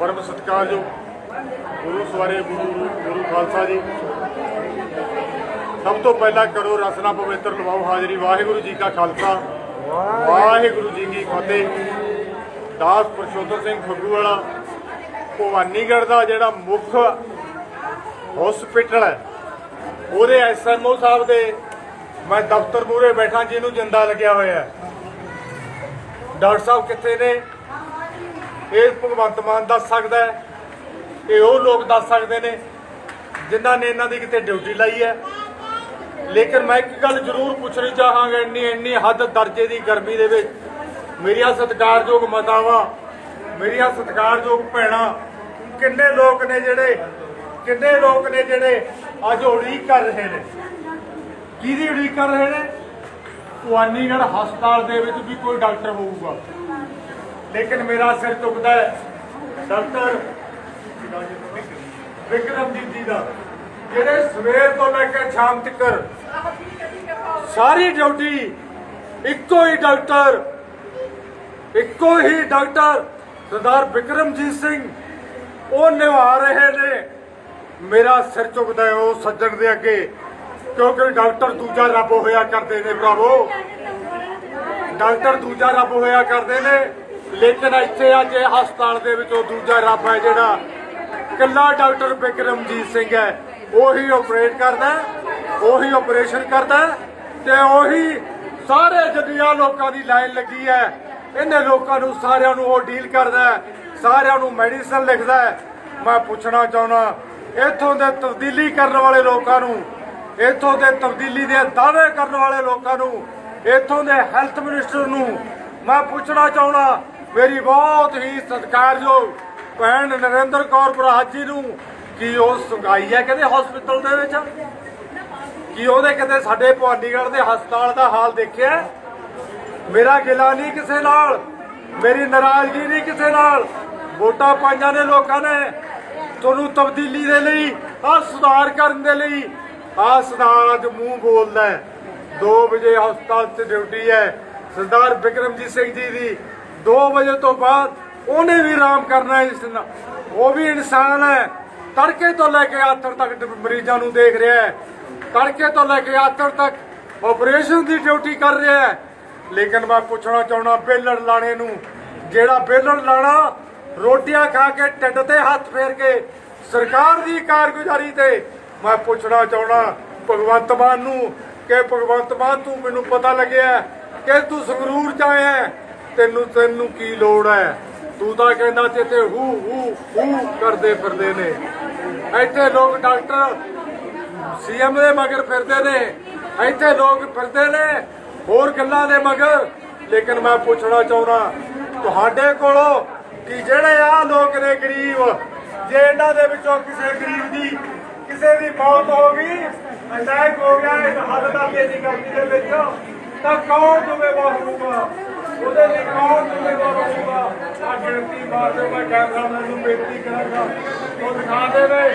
ਪਰਮ ਸਤਿਕਾਰਯੋਗ ਗੁਰੂ ਸਵਾਰੇ ਗੁਰੂ ਗੁਰੂ ਖਾਲਸਾ ਜੀ। ਸਭ ਤੋਂ ਪਹਿਲਾਂ ਕਰੋ ਰਸਨਾ ਪਵਿੱਤਰ, ਲਵਾਓ ਹਾਜ਼ਰੀ। ਵਾਹਿਗੁਰੂ ਜੀ ਕਾ ਖਾਲਸਾ। ਵਾਹਿਗੁਰੂ ਜੀ ਕੀ ਫਤਿਹ। ਦਾਸ ਪ੍ਰਸ਼ੋਤਨ ਸਿੰਘ ਫੱਗੂ ਵਾਲਾ ਭਵਾਨੀਗੜ੍ਹ ਦਾ ਜਿਹੜਾ ਮੁੱਖ ਹਸਪੀਟਲ ਹੈ, ਉਹਦੇ ਐਸਐਮਓ ਸਾਹਿਬ ਦੇ ਮੈਂ ਦਫ਼ਤਰ ਮੂਹਰੇ ਬੈਠਾ, ਜਿਹਨੂੰ ਜਿੰਦਾ ਲੱਗਿਆ ਹੋਇਆ ਹੈ। ਡਾਕਟਰ ਸਾਹਿਬ ਕਿੱਥੇ ਨੇ? ਇਹ ਭਗਵੰਤ ਮਾਨ ਦੱਸ ਸਕਦਾ ਹੈ ਇਹ ਉਹ ਲੋਕ ਦੱਸ ਸਕਦੇ ਨੇ, ਜਿਨ੍ਹਾਂ ਨੇ ਇਹਨਾਂ ਦੀ ਕਿਤੇ ਡਿਊਟੀ ਲਾਈ ਹੈ। ਲੇਕਿਨ ਮੈਂ ਇੱਕ ਗੱਲ ਜ਼ਰੂਰ ਪੁੱਛਣੀ ਚਾਹਾਂਗਾ, ਇੰਨੀ ਇੰਨੀ ਹੱਦ ਦਰਜੇ ਦੀ ਗਰਮੀ ਦੇ ਵਿੱਚ। ਮੇਰੀਆਂ ਸਤਿਕਾਰਯੋਗ ਮਾਤਾਵਾਂ, ਮੇਰੀਆਂ ਸਤਿਕਾਰਯੋਗ ਭੈਣਾਂ, ਕਿੰਨੇ ਲੋਕ ਨੇ ਜਿਹੜੇ, ਕਿੰਨੇ ਲੋਕ ਨੇ ਜਿਹੜੇ ਅੱਜ ਉਡੀਕ ਕਰ ਰਹੇ ਨੇ? ਕਿਹਦੀ ਉਡੀਕ ਕਰ ਰਹੇ ਨੇ? ਭਵਾਨੀਗੜ੍ਹ ਹਸਪਤਾਲ ਦੇ ਵਿੱਚ ਵੀ ਕੋਈ ਡਾਕਟਰ ਹੋਊਗਾ। ਲੇਕਿਨ ਮੇਰਾ ਸਿਰ ਝੁਕਦਾ ਹੈ। ਡਾਕਟਰ ਵਿਕਰਮਜੀਤ ਜੀ ਦਾ, ਜਿਹੜੇ ਸਵੇਰ ਤੋਂ ਲੈ ਕੇ ਸ਼ਾਮ ਤੱਕ ਸਾਰੀ ਡਿਊਟੀ ਇੱਕੋ ਹੀ ਡਾਕਟਰ, ਇੱਕੋ ਹੀ ਡਾਕਟਰ ਸਰਦਾਰ ਵਿਕਰਮਜੀਤ ਸਿੰਘ, ਉਹ ਨਿਭਾ ਰਹੇ ਨੇ। ਮੇਰਾ ਸਿਰ ਝੁਕਦਾ ਉਹ ਸੱਜਣ ਦੇ ਅੱਗੇ, ਕਿਉਂਕਿ ਡਾਕਟਰ ਦੂਜਾ ਰੱਬ ਹੋਇਆ ਕਰਦੇ ਨੇ, ਭਰਾਵੋ। ਡਾਕਟਰ ਦੂਜਾ ਰੱਬ ਹੋਇਆ ਕਰਦੇ ਨੇ। ਲੇਕਿਨ ਇੱਥੇ ਅੱਜ ਇਹ ਹਸਪਤਾਲ ਦੇ ਵਿੱਚ ਉਹ ਦੂਜਾ ਰੱਬ ਹੈ ਜਿਹੜਾ ਕੱਲਾ ਡਾਕਟਰ ਬਿਕਰਮਜੀਤ ਸਿੰਘ ਹੈ। ਉਹੀ ਆਪਰੇਟ ਕਰਦਾ ਉਹੀ ਆਪਰੇਸ਼ਨ ਕਰਦਾ ਤੇ ਉਹੀ ਸਾਰੇ ਜਿੰਨੀਆਂ ਲੋਕਾਂ ਦੀ ਲਾਈਨ ਲੱਗੀ ਹੈ। ਇਹਨੇ ਲੋਕਾਂ ਨੂੰ ਸਾਰਿਆਂ ਨੂੰ ਉਹ ਡੀਲ ਕਰਦਾ ਸਾਰਿਆਂ ਨੂੰ ਮੈਡੀਸਨ ਲਿਖਦਾ ਮੈਂ ਪੁੱਛਣਾ ਚਾਹੁੰਦਾ, ਇੱਥੋਂ ਦੇ ਤਬਦੀਲੀ ਕਰਨ ਵਾਲੇ ਲੋਕਾਂ ਨੂੰ, ਇੱਥੋਂ ਦੇ ਤਬਦੀਲੀ ਦੇ ਦਾਅਵੇ ਕਰਨ ਵਾਲੇ ਲੋਕਾਂ ਨੂੰ, ਇੱਥੋਂ ਦੇ ਹੈਲਥ ਮਿਨਿਸਟਰ ਨੂੰ ਮੈਂ ਪੁੱਛਣਾ ਚਾਹੁੰਦਾ ਮੇਰੀ ਬਹੁਤ ਹੀ ਸਤਿਕਾਰਯੋਗ ਭੈਣ ਨਰਿੰਦਰ ਕੌਰ ਬਰਾਜ ਨੂੰ ਕੀ ਉਹ ਸੁਗਾਈ ਹੈ ਕਹਿੰਦੇ ਹਸਪੀਟਲ ਦੇ ਵਿੱਚ? ਕੀ ਉਹਦੇ ਕਹਿੰਦੇ ਸਾਡੇ ਭਵਾਨੀਗੜ੍ਹ ਦੇ ਹਸਪਤਾਲ ਦਾ ਹਾਲ ਦੇਖਿਆ ਮੇਰਾ ਗਿਲਾ ਨਹੀਂ ਕਿਸੇ ਨਾਲ, ਮੇਰੀ ਨਾਰਾਜ਼ਗੀ ਨਹੀਂ ਕਿਸੇ ਨਾਲ। ਵੋਟਾਂ ਪਾਈਆਂ ਨੇ ਲੋਕਾਂ ਨੇ। ਤੁਹਾਨੂੰ ਤਬਦੀਲੀ ਦੇ ਲਈ ਆ ਸੁਧਾਰ ਕਰਨ ਦੇ ਲਈ ਆ ਸੁਧਾਰ ਅੱਜ ਮੂੰਹ ਬੋਲਦਾ ਹੈ। 2 ਵਜੇ ਹਸਪਤਾਲ 'ਚ ਡਿਊਟੀ ਹੈ। ਸਰਦਾਰ ਬਿਕਰਮਜੀਤ ਸਿੰਘ ਜੀ ਦੀ 2 ਵਜੇ ਤੋਂ ਬਾਅਦ ਉਹਨੇ ਵੀ ਆਰਾਮ ਕਰਨਾ ਹੈ ਇਸ ਨਾਲ ਉਹ ਵੀ ਇਨਸਾਨ ਹੈ। ਤੜਕੇ ਤੋਂ ਲੈ ਕੇ ਆਥਰ ਤੱਕ ਮਰੀਜ਼ਾਂ ਨੂੰ ਦੇਖ ਰਿਹਾ ਹੈ। ਤੜਕੇ ਤੋਂ ਲੈ ਕੇ ਆਥਰ ਤੱਕ ਆਪਰੇਸ਼ਨ ਦੀ ਡਿਊਟੀ ਕਰ ਰਿਹਾ ਹੈ। ਲੇਕਿਨ ਮੈਂ ਪੁੱਛਣਾ ਚਾਹਣਾ ਬੇਲੜ ਲਾਣੇ ਨੂੰ, ਜਿਹੜਾ ਬੇਲੜ ਲਾਣਾ, ਰੋਟੀਆਂ ਖਾ ਕੇ ਢਿੱਡ ਤੇ ਹੱਥ ਫੇਰ ਕੇ ਸਰਕਾਰ ਦੀ ਕਾਰਗੁਜ਼ਾਰੀ ਤੇ ਮੈਂ ਪੁੱਛਣਾ ਚਾਹਣਾ ਭਗਵੰਤ ਮਾਨ ਨੂੰ ਕਿ ਭਗਵੰਤ ਮਾਨ ਤੂੰ ਮੈਨੂੰ ਪਤਾ ਲੱਗਿਆ ਕਿ ਤੂੰ ਸੰਗਰੂਰ ਚ ਆਇਆ ਤੈਨੂੰ ਤੈਨੂੰ ਕੀ ਲੋੜ ਹੈ? ਤੂੰ ਤਾਂ ਕਹਿੰਦਾ ਤੇ ਤੇ ਹੂ ਹੂ ਹੂ ਕਰਦੇ ਫਿਰਦੇ ਨੇ। ਇੱਥੇ ਲੋਕ ਡਾਕਟਰ ਸੀਐਮ ਦੇ ਮਗਰ ਫਿਰਦੇ ਨੇ। ਇੱਥੇ ਲੋਕ ਫਿਰਦੇ ਨੇ, ਹੋਰ ਗੱਲਾਂ ਦੇ ਮਗਰ। ਲੇਕਿਨ ਮੈਂ ਪੁੱਛਣਾ ਚਾਹੁੰਦਾ, ਤੁਹਾਡੇ ਕੋਲੋਂ ਕਿ ਜਿਹੜੇ ਆ ਲੋਕ ਨੇ ਗਰੀਬ, ਜੇ ਇਹਨਾਂ ਦੇ ਵਿੱਚੋਂ ਕਿਸੇ ਗਰੀਬ ਦੀ ਕਿਸੇ ਦੀ ਮੌਤ ਹੋ ਗਈ, ਅਟੈਕ ਹੋ ਗਿਆ, ਇਸ ਹੱਦ ਦਾ ਤੇਜ਼ੀ ਕਰਦੀ ਦੇ ਵਿੱਚ, ਤਾਂ ਕੌਣ ਜ਼ਿੰਮੇਵਾਰ ਹੋਊਗਾ ਉਹਦੇ ਲਈ ਕੌਣ ਜ਼ਿੰਮੇਵਾਰ ਹੋਊਗਾ ਆ ਗਿਣਤੀ ਮਾਰਦੇ ਮੈਂ ਕੈਮਰਾਮੈਨ ਨੂੰ ਬੇਨਤੀ ਕਰਾਂਗਾ। ਉਹ ਦਿਖਾ ਦੇਵੇ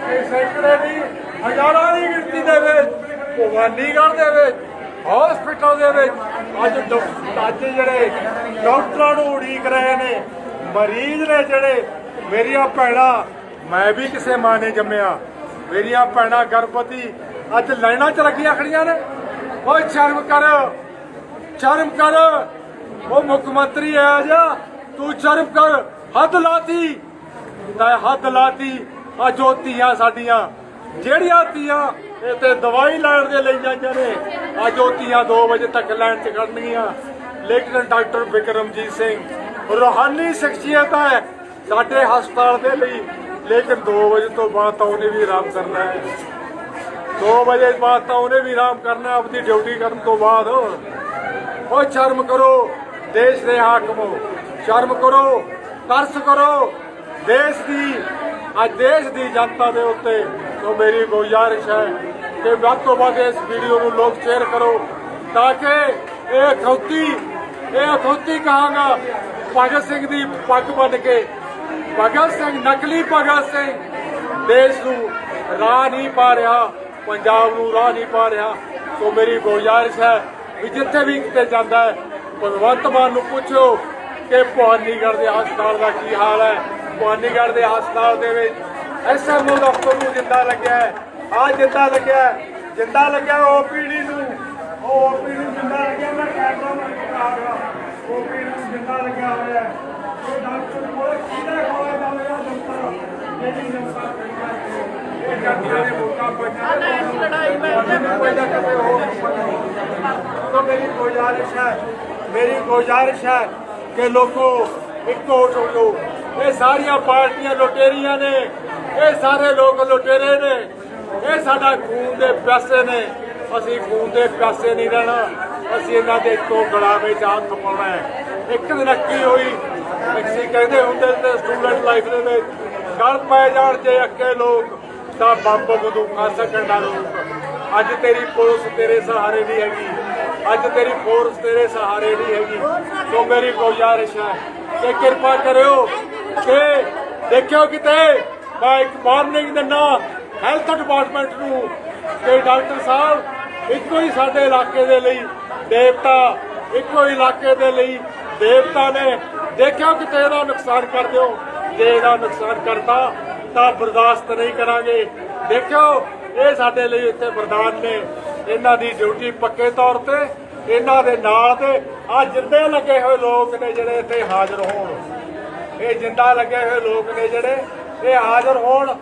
ਕਿ ਸੈਂਕੜੇ ਦੀ, ਹਜ਼ਾਰਾਂ ਦੀ ਗਿਣਤੀ ਦੇ ਵਿੱਚ, ਭਵਾਨੀਗੜ੍ਹ ਦੇ ਵਿੱਚ ਹਸਪੀਟਲ ਦੇ ਵਿੱਚ ਅੱਜ ਅੱਜ ਜਿਹੜੇ ਡਾਕਟਰਾਂ ਨੂੰ ਉਡੀਕ ਰਹੇ ਨੇ, ਮਰੀਜ਼ ਨੇ ਜਿਹੜੇ, ਮੇਰੀਆਂ ਭੈਣਾਂ, ਮੈਂ ਵੀ ਕਿਸੇ ਮਾਂ ਨੇ ਜੰਮਿਆ। ਮੇਰੀਆਂ ਭੈਣਾਂ ਗਰਭਵਤੀ, ਅੱਜ ਲਾਈਨਾਂ 'ਚ ਲੱਗੀਆਂ ਖੜੀਆਂ ਨੇ। ਓਏ ਸ਼ਰਮ ਕਰ ਸ਼ਰਮ ਕਰ। ਉਹ ਮੁੱਖ ਮੰਤਰੀ ਆ ਜਾ, ਤੂੰ ਸ਼ਰਮ ਕਰ, ਹੱਦ ਲਾਤੀ। ਤਾਂ ਹੱਦ ਲਾਤੀ ਆ ਜੋ ਧੀਆਂ ਸਾਡੀਆਂ। ਜਿਹੜੀਆਂ ਧੀਆਂ ਇਹ ਤੇ ਦਵਾਈ ਲੈਣ ਦੇ ਲਈ ਜਾਂਦੀਆਂ ਨੇ ਆ ਜੋ ਧੀਆਂ 2 ਵਜੇ ਤੱਕ ਲਾਈਨ 'ਚ ਖੜਨਗੀਆਂ ਲੇਕਿਨ ਡਾਕਟਰ ਬਿਕਰਮਜੀਤ ਸਿੰਘ, ਰੂਹਾਨੀ ਸ਼ਖਸੀਅਤ ਹੈ ਸਾਡੇ ਹਸਪਤਾਲ ਦੇ ਲਈ। ਲੇਕਿਨ 2 ਵਜੇ ਤੋਂ ਬਾਅਦ ਤਾਂ ਉਹਨੇ ਵੀ ਆਰਾਮ ਕਰਨਾ ਹੈ। 2 ਵਜੇ ਬਾਅਦ ਤਾਂ ਉਹਨੇ ਵੀ ਆਰਾਮ ਕਰਨਾ ਆਪਣੀ ਡਿਊਟੀ ਕਰਨ ਤੋਂ ਬਾਅਦ। ਉਹ ਸ਼ਰਮ ਕਰੋ। ਦੇਸ਼ ਦੇ ਹਾਕਮੋ, ਸ਼ਰਮ ਕਰੋ, ਤਰਸ ਕਰੋ। ਦੇਸ਼ ਦੀ, ਅੱਜ ਦੇਸ਼ ਦੀ ਜਨਤਾ ਦੇ ਉੱਤੇ ਸੋ ਮੇਰੀ ਗੁਜ਼ਾਰਿਸ਼ ਹੈ ਕਿ ਵੱਧ ਤੋਂ ਵੱਧ ਇਸ ਵੀਡੀਓ ਨੂੰ ਲੋਕ ਸ਼ੇਅਰ ਕਰੋ ਤਾਂ ਕਿ ਇਹ ਖੌਤੀ ਇਹ ਖੌਤੀ ਕਹਾਂਗਾ, ਭਗਤ ਸਿੰਘ ਦੀ ਪੱਗ ਬੰਨ ਕੇ। ਭਗਤ ਸਿੰਘ, ਨਕਲੀ ਭਗਤ ਸਿੰਘ। ਦੇਸ਼ ਨੂੰ ਰਾਹ ਨਹੀਂ ਪਾ ਰਿਹਾ, ਪੰਜਾਬ ਨੂੰ ਰਾਹ ਨਹੀਂ ਪਾ ਰਿਹਾ। ਸੋ ਮੇਰੀ ਗੁਜ਼ਾਰਿਸ਼ ਹੈ ਵੀ ਜਿੱਥੇ ਵੀ ਕਿਤੇ ਜਾਂਦਾ ਹੈ ਭਗਵੰਤ ਮਾਨ ਨੂੰ ਪੁੱਛੋ ਕਿ ਭਵਾਨੀਗੜ੍ਹ ਦੇ ਹਸਪਤਾਲ ਦਾ ਕੀ ਹਾਲ ਹੈ? ਭਵਾਨੀਗੜ੍ਹ ਦੇ ਹਸਪਤਾਲ ਦੇ ਵਿੱਚ ਐਸਐਮਓ ਡਾਕਟਰ ਨੂੰ ਜਿੰਦਾ ਲੱਗਿਆ ਆ ਜਿੰਦਾ ਲੱਗਿਆ ਜਿੰਦਾ ਲੱਗਿਆ ਓਪੀਡੀ ਨੂੰ। ਓਪੀਡੀ ਨੂੰ ਜਿੰਦਾ ਲੱਗਿਆ, ਮੈਂ ਕੈਮਰਾ ਮੈਂ ਦਿਖਾਉਂਗਾ ਓਪੀਡੀ ਨੂੰ ਜਿੰਦਾ ਲੱਗਿਆ ਹੋਇਆ ਉਹ ਡਾਕਟਰ ਕੋਲ ਕਿਹਦਾ ਕੋਲ ਦਾ ਮੇਰਾ ਦਫ਼ਤਰ ਜਿਹੜੀ ਨੰਬਰ ਕਰਦਾ ਇਹ ਗੱਡੀਆਂ ਦੇ ਮੋਟਾ ਪੰਜਾ ਲੜਾਈ ਮੈਂ ਕਿਤੇ ਹੋਰ ਤੋਂ ਮੇਰੀ ਗੁਜ਼ਾਰਿਸ਼ ਹੈ ਮੇਰੀ ਗੁਜ਼ਾਰਿਸ਼ ਹੈ ਕਿ ਲੋਕੋ ਇੱਕੋ ਹੋ ਜਾਓ ਇਹ ਸਾਰੀਆਂ ਪਾਰਟੀਆਂ ਲੁਟੇਰੀਆਂ ਨੇ, ਇਹ ਸਾਰੇ ਲੋਕ ਲੁਟੇਰੇ ਨੇ। ਇਹ ਸਾਡਾ ਖੂਨ ਦੇ ਪੈਸੇ ਨੇ। ਅਸੀਂ ਖੂਨ ਦੇ ਪੈਸੇ ਨਹੀਂ ਰਹਿਣਾ। ਅਸੀਂ ਇਹਨਾਂ ਦੇ ਤੋਂ ਗੁਲਾਮੇ ਚ ਹੱਥ ਪਾਉਣਾ ਹੈ। ਇੱਕ ਦਿਨ ਅੱਕੀ ਹੋਈ ਅਸੀਂ ਕਹਿੰਦੇ ਹੁੰਦੇ ਤੇ ਸਟੂਡੈਂਟ ਲਾਈਫ ਦੇ ਵਿੱਚ, ਗੱਲ ਪੈ ਜਾਣ ਜੇ ਅੱਕੇ ਲੋਕ ਤਾਂ ਬੰਬ ਬੰਦੂਕਾਂ ਸਕਣ ਦਾ ਲੋਕ ਅੱਜ ਤੇਰੀ ਪੁਲਿਸ ਤੇਰੇ ਸਹਾਰੇ ਵੀ ਹੈਗੀ। ਅੱਜ ਤੇਰੀ ਫੋਰਸ ਤੇਰੇ ਸਹਾਰੇ ਨਹੀਂ ਹੈਗੀ। ਸੋ ਮੇਰੀ ਗੁਜ਼ਾਰਿਸ਼ ਹੈ। ਕਿ ਕਿਰਪਾ ਕਰਿਓ ਕਿ ਦੇਖਿਓ ਕਿਤੇ ਮੈਂ ਇੱਕ ਵਾਰਨਿੰਗ ਦਿੰਦਾ ਹੈਲਥ ਡਿਪਾਰਟਮੈਂਟ ਨੂੰ ਕਿ ਡਾਕਟਰ ਸਾਹਿਬ, ਇੱਕੋ ਹੀ ਸਾਡੇ ਇਲਾਕੇ ਦੇ ਲਈ ਦੇਵਤਾ, ਇੱਕੋ ਹੀ ਇਲਾਕੇ ਦੇ ਲਈ ਦੇਵਤਾ ਨੇ। ਦੇਖਿਓ ਕਿਤੇ ਇਹਦਾ ਨੁਕਸਾਨ ਕਰ ਦਿਓ। ਜੇ ਇਹਦਾ ਨੁਕਸਾਨ ਕਰਤਾ, ਤਾਂ ਬਰਦਾਸ਼ਤ ਨਹੀਂ ਕਰਾਂਗੇ। ਦੇਖਿਓ, ਇਹ ਸਾਡੇ ਲਈ ਇੱਥੇ ਵਰਦਾਨ ਨੇ। ਇਹਨਾਂ ਦੀ ਡਿਊਟੀ ਪੱਕੇ ਤੌਰ ਤੇ, ਇਹਨਾਂ ਦੇ ਨਾਲ ਤੇ। ਆ ਜਿੰਦੇ ਲੱਗੇ ਹੋਏ ਲੋਕ ਨੇ ਜਿਹੜੇ ਇੱਥੇ ਹਾਜ਼ਰ ਹੋਣ। ਇਹ ਜਿੰਦਾ ਲੱਗੇ ਹੋਏ ਲੋਕ ਨੇ ਜਿਹੜੇ ਇਹ ਹਾਜ਼ਰ ਹੋਣ।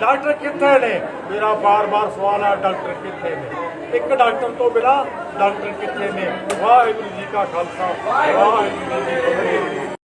ਡਾਕਟਰ ਕਿੱਥੇ ਨੇ? ਮੇਰਾ ਬਾਰ-ਬਾਰ ਸਵਾਲ ਆ, ਡਾਕਟਰ ਕਿੱਥੇ ਨੇ? ਇੱਕ ਡਾਕਟਰ ਤੋਂ ਬਿਨਾ ਡਾਕਟਰ ਕਿੱਥੇ ਨੇ? ਵਾਹਿਗੁਰੂ ਜੀ ਕਾ ਖਾਲਸਾ, ਵਾਹਿਗੁਰੂ ਜੀ ਕੀ ਫਤਿਹ।